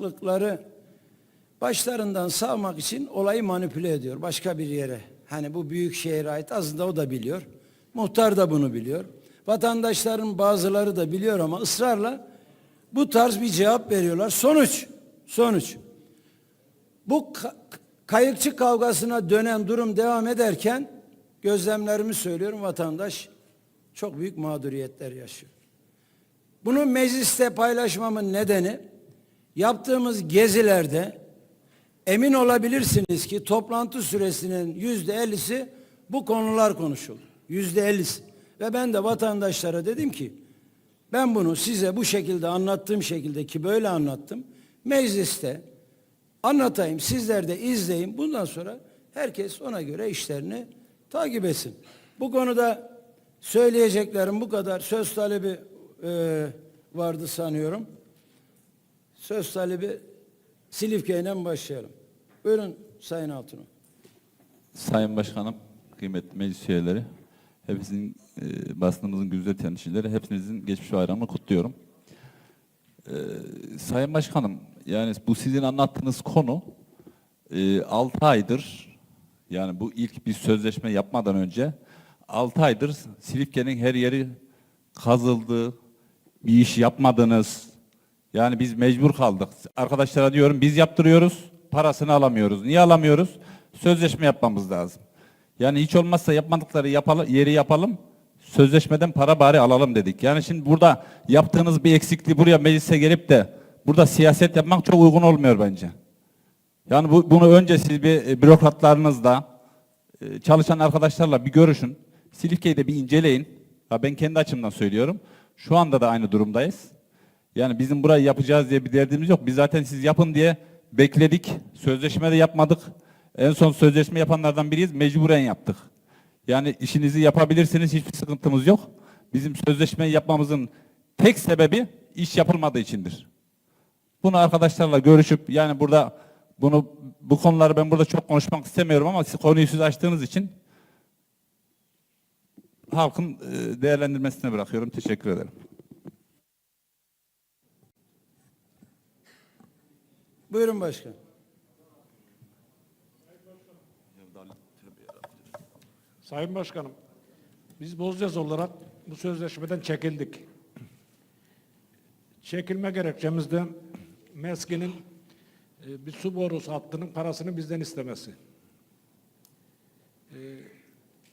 yasaklıkları başlarından savmak için olayı manipüle ediyor başka bir yere. Hani bu büyük şehre ait aslında o da biliyor. Muhtar da bunu biliyor. Vatandaşların bazıları da biliyor ama ısrarla bu tarz bir cevap veriyorlar. Sonuç, sonuç. Bu ka- kayıkçı kavgasına dönen durum devam ederken gözlemlerimi söylüyorum vatandaş çok büyük mağduriyetler yaşıyor. Bunu mecliste paylaşmamın nedeni yaptığımız gezilerde emin olabilirsiniz ki toplantı süresinin yüzde ellisi bu konular konuşuldu. Yüzde ellisi. Ve ben de vatandaşlara dedim ki ben bunu size bu şekilde anlattığım şekilde ki böyle anlattım. Mecliste anlatayım sizler de izleyin. Bundan sonra herkes ona göre işlerini takip etsin. Bu konuda söyleyeceklerim bu kadar. Söz talebi e, vardı sanıyorum. Söz talebi Silifke'yle başlayalım. Buyurun Sayın Altınok. Sayın Başkanım, kıymetli meclis üyeleri, hepinizin e, basınımızın güzel temsilcileri, hepinizin geçmiş bayramını kutluyorum. E, Sayın Başkanım, yani bu sizin anlattığınız konu e, 6 aydır, yani bu ilk bir sözleşme yapmadan önce 6 aydır Silifke'nin her yeri kazıldı, bir iş yapmadınız. Yani biz mecbur kaldık. Arkadaşlara diyorum biz yaptırıyoruz, parasını alamıyoruz. Niye alamıyoruz? Sözleşme yapmamız lazım. Yani hiç olmazsa yapmadıkları yapalım, yeri yapalım, sözleşmeden para bari alalım dedik. Yani şimdi burada yaptığınız bir eksikliği buraya meclise gelip de burada siyaset yapmak çok uygun olmuyor bence. Yani bu, bunu önce siz bir e, bürokratlarınızla, e, çalışan arkadaşlarla bir görüşün. Silifke'yi de bir inceleyin. Ya ben kendi açımdan söylüyorum. Şu anda da aynı durumdayız. Yani bizim burayı yapacağız diye bir derdimiz yok. Biz zaten siz yapın diye bekledik. Sözleşme de yapmadık. En son sözleşme yapanlardan biriyiz. Mecburen yaptık. Yani işinizi yapabilirsiniz. Hiçbir sıkıntımız yok. Bizim sözleşmeyi yapmamızın tek sebebi iş yapılmadığı içindir. Bunu arkadaşlarla görüşüp yani burada bunu bu konuları ben burada çok konuşmak istemiyorum ama siz konuyu siz açtığınız için halkın e, değerlendirmesine bırakıyorum. Teşekkür ederim. Buyurun başkan. Sayın Başkanım, biz Bozyaz olarak bu sözleşmeden çekildik. Çekilme gerekçemiz de MESKİ'nin e, bir su borusu hattının parasını bizden istemesi. E,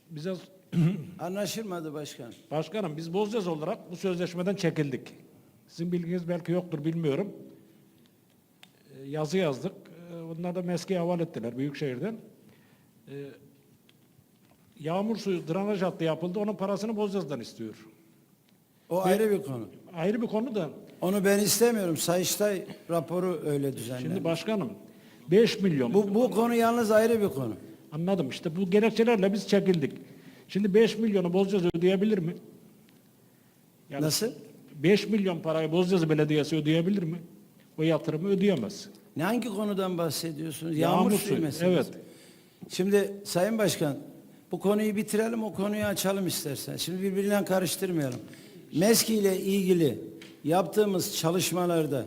bize Anlaşılmadı başkan. Başkanım biz Bozyaz olarak bu sözleşmeden çekildik. Sizin bilginiz belki yoktur bilmiyorum. Yazı yazdık. E, onlar da MESKİ'ye havale ettiler Büyükşehir'den. E, yağmur suyu drenaj hattı yapıldı. Onun parasını Bozyaz'dan istiyor. O ayrı bir konu. Ayrı bir konu da Onu ben istemiyorum. Sayıştay raporu öyle düzenlendi. şimdi başkanım 5 milyon bu, bu konu yalnız ayrı bir konu. anladım işte bu gerekçelerle biz çekildik. Şimdi 5 milyonu Bozyaz ödeyebilir mi? Yani Nasıl? 5 milyon parayı Bozyaz Belediyesi ödeyebilir mi? O yatırımı ödeyemez. Ne hangi konudan bahsediyorsunuz? Yağmur Yağmur, suyu, meselesi. evet. Şimdi Sayın Başkan bu konuyu bitirelim o konuyu açalım istersen. Şimdi birbirinden karıştırmayalım. MESKİ ile ilgili yaptığımız çalışmalarda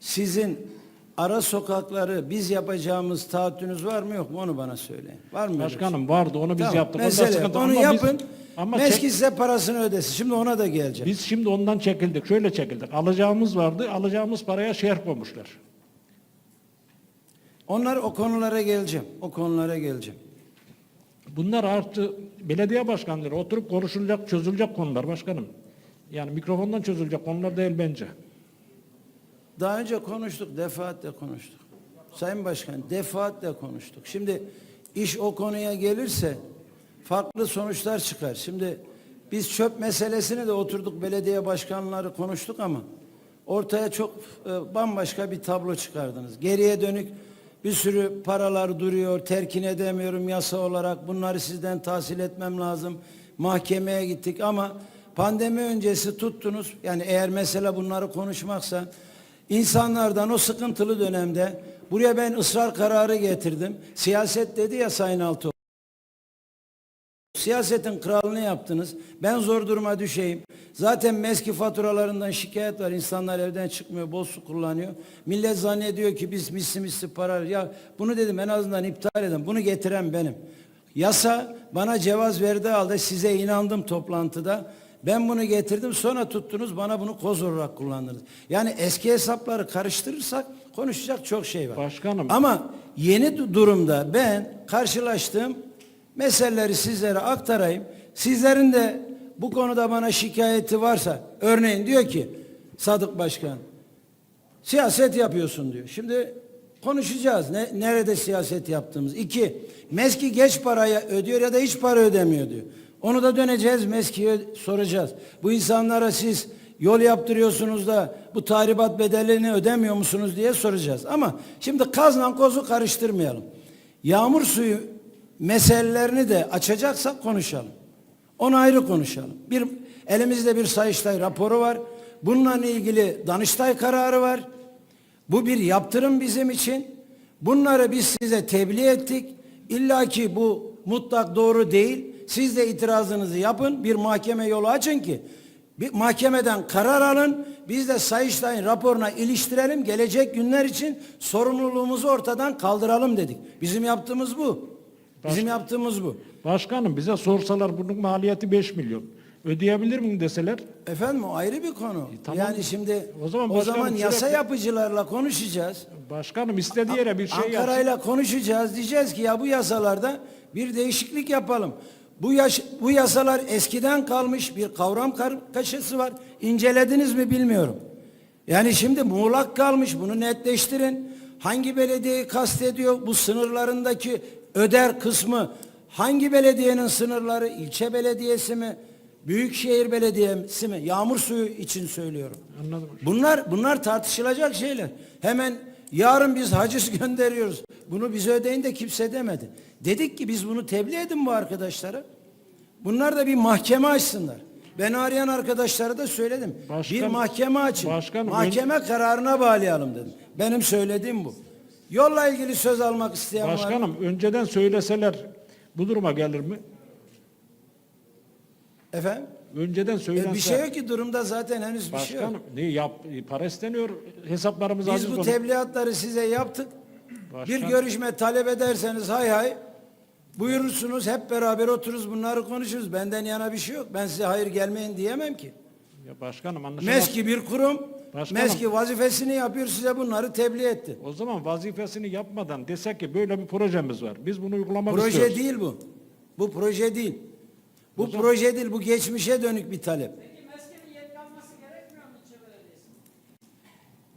sizin ara sokakları biz yapacağımız taahhütünüz var mı yok mu onu bana söyleyin. Var mı? bir şey? Başkanım vardı onu biz Tamam, yaptık. Mesele onu ama biz- yapın. Ama MESKİ çek- size parasını ödesin. Şimdi ona da geleceğim. biz şimdi ondan çekildik. Şöyle çekildik. Alacağımız vardı. Alacağımız paraya şerh koymuşlar. Onlar o konulara geleceğim. O konulara geleceğim. Bunlar artı belediye başkanları oturup konuşulacak, çözülecek konular başkanım. Yani mikrofondan çözülecek konular değil bence. Daha önce konuştuk, defaatle konuştuk. Sayın Başkan, defaatle konuştuk. Şimdi iş o konuya gelirse farklı sonuçlar çıkar. Şimdi biz çöp meselesini de oturduk belediye başkanları konuştuk ama ortaya çok e, bambaşka bir tablo çıkardınız. Geriye dönük bir sürü paralar duruyor, terkin edemiyorum yasa olarak. Bunları sizden tahsil etmem lazım. Mahkemeye gittik ama pandemi öncesi tuttunuz. Yani eğer mesele bunları konuşmaksa insanlardan o sıkıntılı dönemde buraya ben ısrar kararı getirdim. Siyaset dedi ya Sayın Altuğ. Siyasetin kralını yaptınız. Ben zor duruma düşeyim. Zaten meski faturalarından şikayet var. İnsanlar evden çıkmıyor, bol su kullanıyor. Millet zannediyor ki biz misli misli para. Ya bunu dedim en azından iptal edin. Bunu getiren benim. Yasa bana cevaz verdiği halde size inandım toplantıda. Ben bunu getirdim sonra tuttunuz bana bunu koz olarak kullandınız. Yani eski hesapları karıştırırsak konuşacak çok şey var. Başkanım. Ama yeni du- durumda ben karşılaştığım meseleleri sizlere aktarayım. Sizlerin de bu konuda bana şikayeti varsa örneğin diyor ki Sadık Başkan siyaset yapıyorsun diyor. Şimdi konuşacağız. Ne, nerede siyaset yaptığımız. İki, MESKİ geç paraya ödüyor ya da hiç para ödemiyor diyor. Onu da döneceğiz MESKİ'ye soracağız. Bu insanlara siz yol yaptırıyorsunuz da bu tahribat bedelini ödemiyor musunuz diye soracağız. Ama şimdi kazla kozu karıştırmayalım. Yağmur suyu meselelerini de açacaksak konuşalım. Onu ayrı konuşalım. Bir elimizde bir Sayıştay raporu var. Bununla ilgili Danıştay kararı var. Bu bir yaptırım bizim için. Bunları biz size tebliğ ettik. İlla ki bu mutlak doğru değil. Siz de itirazınızı yapın. Bir mahkeme yolu açın ki bir mahkemeden karar alın. Biz de Sayıştay'ın raporuna iliştirelim. Gelecek günler için sorumluluğumuzu ortadan kaldıralım dedik. Bizim yaptığımız bu. Bizim yaptığımız bu. Başkanım bize sorsalar bunun maliyeti 5 milyon. Ödeyebilir miyim deseler? Efendim o ayrı bir konu. tamam. Yani şimdi O o zaman zaman, başkanım yasa sürekli- yapıcılarla konuşacağız. Başkanım istediği yere bir şey. Ankara'yla konuşacağız. Diyeceğiz ki ya bu yasalarda bir değişiklik yapalım. Bu yaş, bu yasalar eskiden kalmış bir kavram kargaşası var. İncelediniz mi bilmiyorum. Yani şimdi muğlak kalmış bunu netleştirin. Hangi belediyeyi kastediyor? Bu sınırlarındaki öder kısmı hangi belediyenin sınırları? İlçe belediyesi mi? Büyükşehir belediyesi mi? Yağmur suyu için söylüyorum. Anladım. Bunlar bunlar tartışılacak şeyler. Hemen yarın biz haciz gönderiyoruz. Bunu bize ödeyin de kimse demedi. Dedik ki biz bunu tebliğ edin bu arkadaşlara. Bunlar da bir mahkeme açsınlar. Beni arayan arkadaşlara da söyledim. bir Başkan- mahkeme açın. Başkanım, mahkeme kararına bağlayalım dedim. Benim söylediğim bu. Yolla ilgili söz almak isteyen var. Başkanım önceden söyleseler bu duruma gelir mi? Efendim? Önceden E, söylense. bir şey yok ki durumda zaten henüz bir şey yok. Başkanım ne yap para isteniyor hesaplarımız Biz bu konu. tebliğatları size yaptık. Başkan- Bir görüşme talep ederseniz hay hay buyurursunuz hep beraber otururuz bunları konuşuruz. Benden yana bir şey yok. Ben size hayır gelmeyin diyemem ki. Ya başkanım anlaşılan. MESKİ bir kurum. Başkanım. MESKİ vazifesini yapıyor size bunları tebliğ etti. O zaman vazifesini yapmadan desek ki böyle bir projemiz var. Biz bunu uygulamak Proje istiyoruz. değil bu. Bu proje değil. Bu proje değil bu geçmişe dönük bir talep.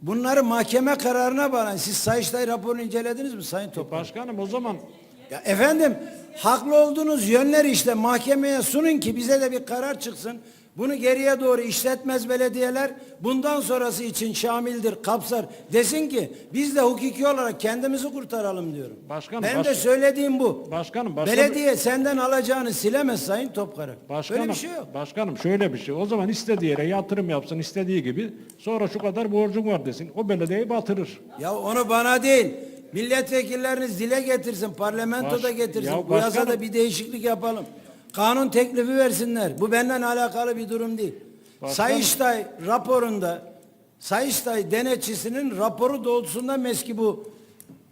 Bunları mahkeme kararına bağlayın. Siz Sayıştay raporunu incelediniz mi Sayın Toprak? Başkanım o zaman Ya efendim haklı olduğunuz yönleri işte mahkemeye sunun ki bize de bir karar çıksın. Bunu geriye doğru işletmez belediyeler bundan sonrası için şamildir, kapsar. Desin ki biz de hukuki olarak kendimizi kurtaralım diyorum. Başkanım, Benim de baş- söylediğim bu. Başkanım, başka Belediye senden alacağını silemez Sayın Topkara. başkanım, Böyle bir şey yok. başkanım şöyle bir şey. O zaman istediği yere yatırım yapsın istediği gibi. Sonra şu kadar borcum var desin. O belediyeyi batırır. Ya onu bana değil. Milletvekilleriniz dile getirsin, parlamentoda Baş- getirsin. Ya Bu yasada başkanım- bir değişiklik yapalım. Kanun teklifi versinler. Bu benden alakalı bir durum değil. Başkanım- Sayıştay raporunda Sayıştay denetçisinin raporu doğrultusunda meski bu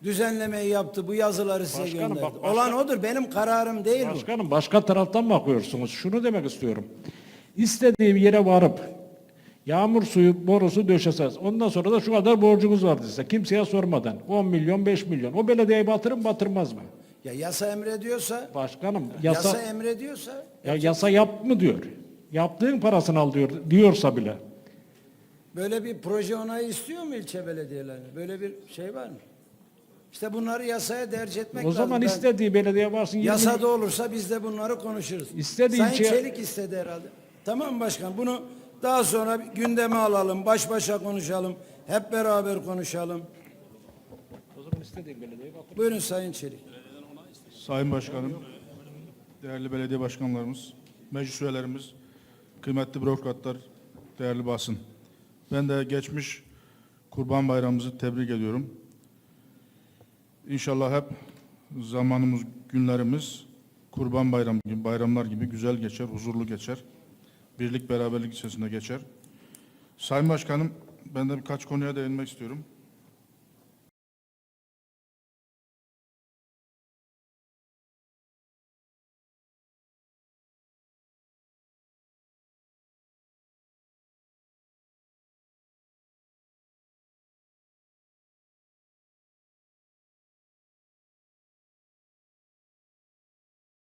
düzenlemeyi yaptı. Bu yazıları size Başkanım, gönderdi. bak başka- Olan odur. Benim kararım değil bu. Başkanım başka taraftan bakıyorsunuz. Şunu demek istiyorum. İstediği yere varıp yağmur suyu borusu döşesez. Ondan sonra da şu kadar borcunuz var dese. Kimseye sormadan. 10 milyon 5 milyon. O belediyeyi batırır mı batırmaz mı? Ya yasa emrediyorsa, Başkanım yasa, yasa, emrediyorsa ya yasa yap mı diyor. Yaptığın parasını al diyor. Diyorsa bile. böyle bir proje onayı istiyor mu ilçe belediyelerine? Böyle bir şey var mı? İşte bunları yasaya derc etmek O lazım. zaman Ben- istediği belediye varsın. 20 Yasada olursa biz de bunları konuşuruz. İstediği Sayın ilçeye- Çelik istedi herhalde. Tamam başkan bunu daha sonra gündeme alalım. Baş başa konuşalım. Hep beraber konuşalım. O zaman istediğin belediyeyi. Buyurun Sayın Çelik. Sayın Başkanım, değerli belediye başkanlarımız, meclis üyelerimiz, kıymetli bürokratlar, değerli basın. Ben de geçmiş Kurban Bayramımızı tebrik ediyorum. İnşallah hep zamanımız, günlerimiz Kurban Bayramı gibi, bayramlar gibi güzel geçer, huzurlu geçer. Birlik beraberlik içerisinde geçer. Sayın Başkanım, ben de birkaç konuya değinmek istiyorum.